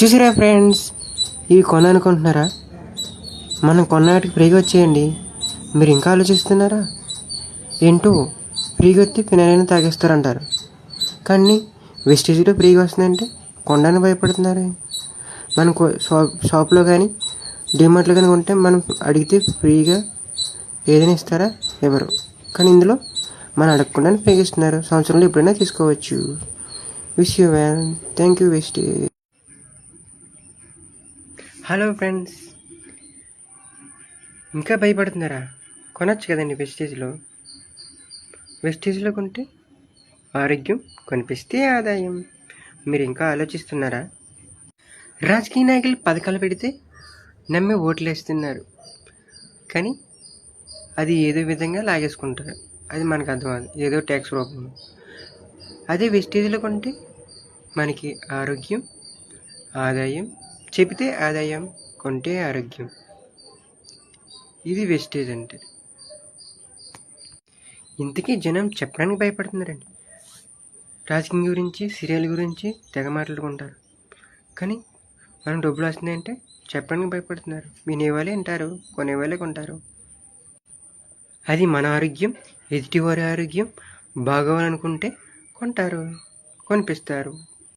చూసారా ఫ్రెండ్స్? ఇవి కొనాలనుకుంటున్నారా? మనం కొన్నాటికి ఫ్రీగా వచ్చేయండి. మీరు ఇంకా ఆలోచిస్తున్నారా? ఏంటో ఫ్రీగా వస్తే ఫినాయిల్ తాగేస్తారంటారు. కానీ వెస్టేజ్లో ఫ్రీగా వస్తుందంటే కొనడానికి భయపడుతున్నారు? మనం షాప్ షాప్లో కానీ డిమార్ట్లో కానీ కొంటే మనం అడిగితే ఫ్రీగా ఏదైనా ఇస్తారా? ఎవరు? కానీ ఇందులో మనం అడగకుండానే ఫ్రీగా ఇస్తున్నారు. సంవత్సరంలో ఎప్పుడైనా తీసుకోవచ్చు. Wish you well thank you wastage hello friends ఇంకా భయపడుతున్నారా? కొనొచ్చు కదండి వెస్టేజ్లో. వెస్టేజ్లో కొంటే ఆరోగ్యం కనిపిస్తే ఆదాయం. మీరు ఇంకా ఆలోచిస్తున్నారా? రాజకీయ నాయకులు పథకాలు పెడితే నమ్మి ఓట్లు వేస్తున్నారు కానీ అది ఏదో విధంగా లాగేసుకుంటారు. అది మనకు అర్థం కాదు. ఏదో ట్యాక్స్ రూపంలో అదే వెస్టేజ్లో కొంటే మనకి ఆరోగ్యం ఆదాయం చెబితే ఆదాయం కొంటే ఆరోగ్యం. ఇది వెస్టేజ్ అంటే. ఇంతకీ జనం చెప్పడానికి భయపడుతున్నారండి. రాజకీయం గురించి సీరియల్ గురించి తెగ మాట్లాడుకుంటారు. కానీ మనం డబ్బులు వస్తుందంటే చెప్పడానికి భయపడుతున్నారు. వినేవాళ్ళే వింటారు కొనేవాళ్ళే కొంటారు. అది మన ఆరోగ్యం ఎదుటివారి ఆరోగ్యం బాగోవాలనుకుంటే కొంటారు కొనిపిస్తారు.